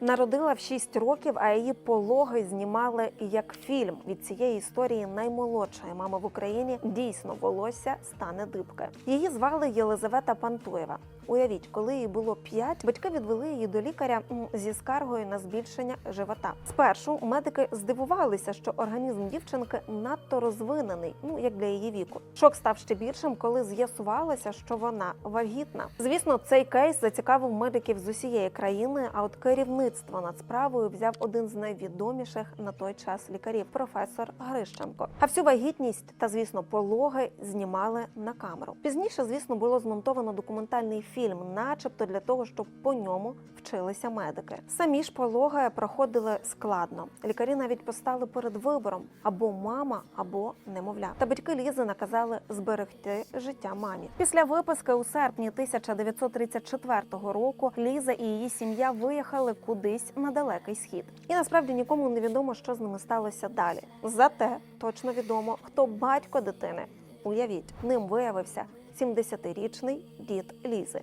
Народила в 6 років, а її пологи знімали як фільм. Від цієї історії наймолодшої мами в Україні дійсно волосся стане дибке. Її звали Єлизавета Пантуєва. Уявіть, коли їй було 5, батьки відвели її до лікаря зі скаргою на збільшення живота. Спершу медики здивувалися, що організм дівчинки надто розвинений, ну як для її віку. Шок став ще більшим, коли з'ясувалося, що вона вагітна. Звісно, цей кейс зацікавив медиків з усієї країни. А от керівництво над справою взяв один з найвідоміших на той час лікарів професор Грищенко. А всю вагітність та, звісно, пологи знімали на камеру. Пізніше, звісно, було змонтовано документальний фільм, начебто для того, щоб по ньому вчилися медики. Самі ж пологи проходили складно. Лікарі навіть постали перед вибором або мама, або немовля. Та батьки Лізи наказали зберегти життя мамі. Після виписки у серпні 1934 року Ліза і її сім'я виїхали кудись на далекий схід. І насправді нікому не відомо, що з ними сталося далі. Зате точно відомо, хто батько дитини. Уявіть, ним виявився 70-річний дід Лізи.